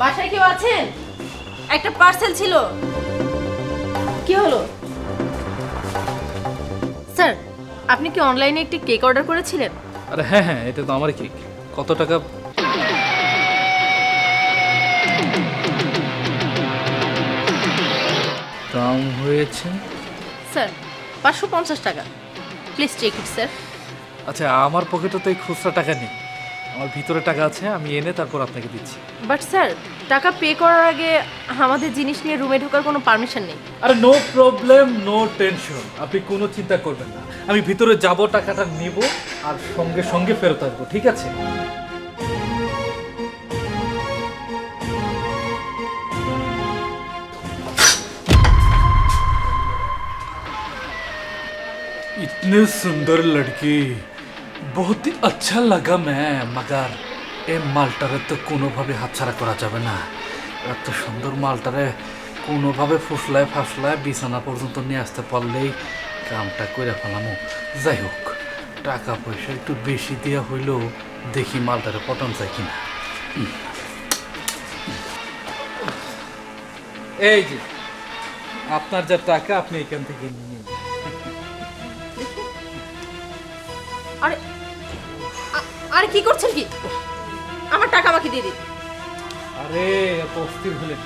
বাসায় কেউ আছেন? একটা পার্সেল ছিল। কি হলো? স্যার আপনি কি অনলাইনে একটি কেক অর্ডার করেছিলেন? আরে হ্যাঁ হ্যাঁ এটা তো আমার কেক কত টাকা? দাম হয়েছে? স্যার পাঁচশো পঞ্চাশ টাকা। প্লিজ চেক ইট স্যার আচ্ছা আমার পকেটে তো এই খুচরা টাকা নেই। আমার ভিতরে টাকা আছে আমি এনে তারপর আপনাকে দিচ্ছি বাট স্যার টাকা পে করার আগে আমাদের জিনিস নিয়ে রুমে ঢোকার কোনো পারমিশন নেই আরে নো প্রবলেম নো টেনশন আপনি কোনো চিন্তা করবেন না আমি ভিতরে যাব টাকাটা নেব আর সঙ্গে সঙ্গে ফেরত আসবো ঠিক আছে इतने सुंदर लड़की বহুত আচ্ছা লাগা ম্যাম মাগার এ মালটারে তো কোনোভাবে হাতছাড়া করা যাবে না এত সুন্দর মালটারে কোনোভাবে ফুসলায় ফাসলায় বিছানা পর্যন্ত নিয়ে আসতে পারলেই কামটা করে ফেলামো যাই হোক টাকা পয়সা একটু বেশি দেওয়া হইলেও দেখি মালটারে পটন যায় কিনা এই যে আপনার যা টাকা আপনি এখান থেকে নিয়ে আরে আরে কি করছেন কি? আমার টাকা বাকি দিয়ে দিন। আরে এত অস্থির হলেন।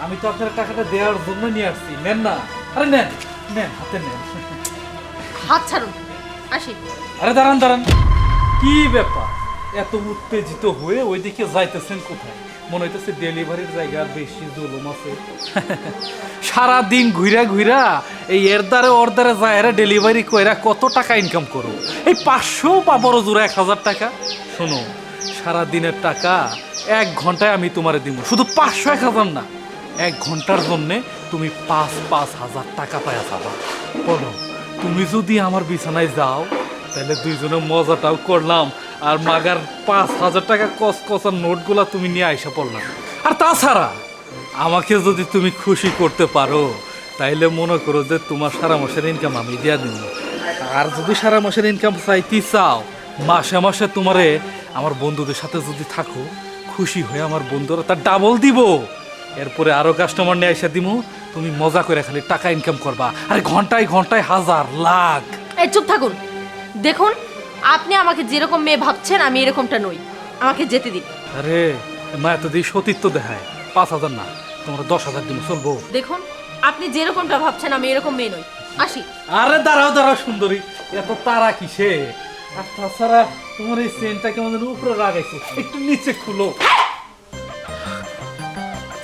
আমি তো আপনার টাকাটা দেওয়ার জন্য নিয়ে আসছি। নেন না। আরে নেন। নেন হাতে নেন। হাত ছাড়ুন। আসি। আরে দাঁড়ান দাঁড়ান। কি ব্যাপার? এত উত্তেজিত হয়ে ওইদিকে যাইতেছেন কোথায়? মনে হইতেছে ডেলিভারির জায়গার বেশি জুলুম আছে। সারা দিন ঘুরা ঘুরা এই এর দ্বারে ওর দ্বারে যায় ডেলিভারি কইরা কত টাকা ইনকাম করো এই পাঁচশো বা বড় জোড়া এক হাজার টাকা? শোনো সারা দিনের টাকা এক ঘন্টায় আমি তোমারে দিব। শুধু পাঁচশো এক হাজার না, এক ঘণ্টার জন্যে তুমি পাঁচ পাঁচ হাজার টাকা পায়া যাবা। বলো, তুমি যদি আমার বিছানায় যাও, তাহলে দুইজনে মজাটাও করলাম। আর মাগার পাঁচ হাজার টাকা কস কসার নোটগুলা তুমি নিয়ে আইসা পড়লাম আর তাছাড়া, আমাকে যদি তুমি খুশি করতে পারো, তাইলে মনে করো যে তোমার সারা মাসের ইনকাম আমি দিয়া দিব। আর যদি সারা মাসের ইনকাম চাইতে চাও, মাসে মাসে তোমারে আমার বন্ধুদের সাথে যদি থাকো, খুশি হয়ে আমার বন্ধুরা তার ডাবল দিব। এরপরে আরও কাস্টমার নিয়ে এসে দিমু, তুমি মজা করে খালি টাকা ইনকাম করবা। আরে ঘন্টায় ঘন্টায় হাজার লাখ। এই চুপ থাকুন। দেখুন আপনি আমাকে যেরকম মেয়ে ভাবছেন আমি এরকমটা নই। আমাকে যেতে দিন। আরে মা এত দিয়ে সতীত্ব দেখায়। পাঁচ হাজার না তোমরা দশ হাজার দিন চলবো। দেখুন আপনি যেরকমটা ভাবছেন আমি এরকম মেয়ে নই। আসি। আরে দাঁড়াও দাঁড়াও সুন্দরী। এত তারা কিসে? আর তাছাড়া তোমার এই চেনটা কেমন যেন উপরে লাগাইছো। একটু নিচে খুলো।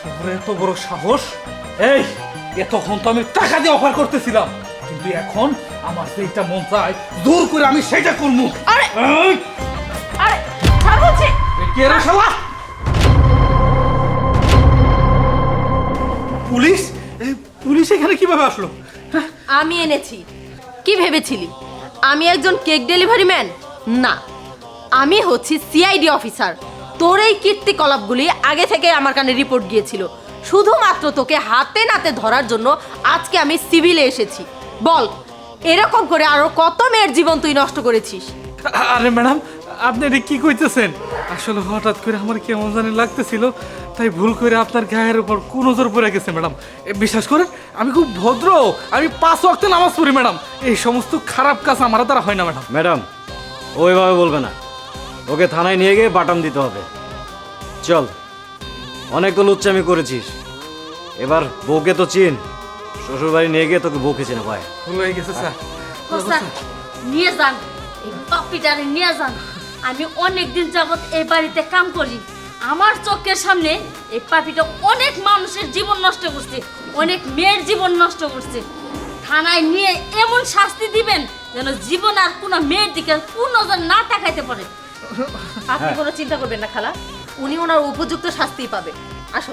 তোমার এত বড় সাহস? এই এতক্ষণ তো আমি টাকা দিয়ে অফার করতেছিলাম। কিন্তু এখন আমার সেইটা মন চায় জোর করে আমি সেটা করব। আরে! আরে ছাড় বলছি! কে রে শালা? পুলিশ? পুলিশ এখানে কীভাবে আসলো? হ্যাঁ? আমি এনেছি। কি ভেবেছিলি? আমি একজন কেক ডেলিভারি ম্যান? না। আমি হচ্ছি সিআইডি অফিসার। তোর এই কীর্তিকলাপগুলি আগে থেকে আমার কানে রিপোর্ট গিয়েছিল। শুধুমাত্র তোকে হাতে নাতে ধরার জন্য আজকে আমি সিভিলে এসেছি। বল এরকম করে আরও কত মেয়ের জীবন তুই নষ্ট করেছিস? আরে ম্যাডাম আপনি এটা কি কইতেছেন? আসলে হঠাৎ করে আমার কেমন জানি লাগতেছিল তাই ভুল করে আপনার গায়ের উপর কোন নজর পড়ে গেছে ম্যাডাম। বিশ্বাস করেন আমি খুব ভদ্র আমি পাঁচ ওয়াক্ত নামাজ পড়ি ম্যাডাম। এই সমস্ত খারাপ কাজ আমার দ্বারা হয় না ম্যাডাম। ম্যাডাম ওইভাবে বলবে না। ওকে থানায় নিয়ে গিয়ে বাটাম দিতে হবে। চল অনেক তো লুচ্চামি করেছিস। এবার বউকে তো চিন। শ্বশুর বাড়ি নিয়ে গিয়ে তোকে বউকে চেনে ভাই? ভুল হয়ে গেছে স্যার। নিয়ে যান। এই পাপিটারে নিয়ে যান। আমি অনেক দিন যাবত এই বাড়িতে কাম করি। আমার চোখের সামনে এই পাপিটা অনেক মানুষের জীবন নষ্ট করছে। অনেক মেয়ের জীবন নষ্ট করছে। থানায় নিয়ে এমন শাস্তি দিবেন যেন জীবন আর কোনো মেয়ের দিকে কোন নজর না তাকাইতে পারে। আপনি কোনো চিন্তা করবেন না খালা। উনি ওনার উপযুক্ত শাস্তি পাবে। আসো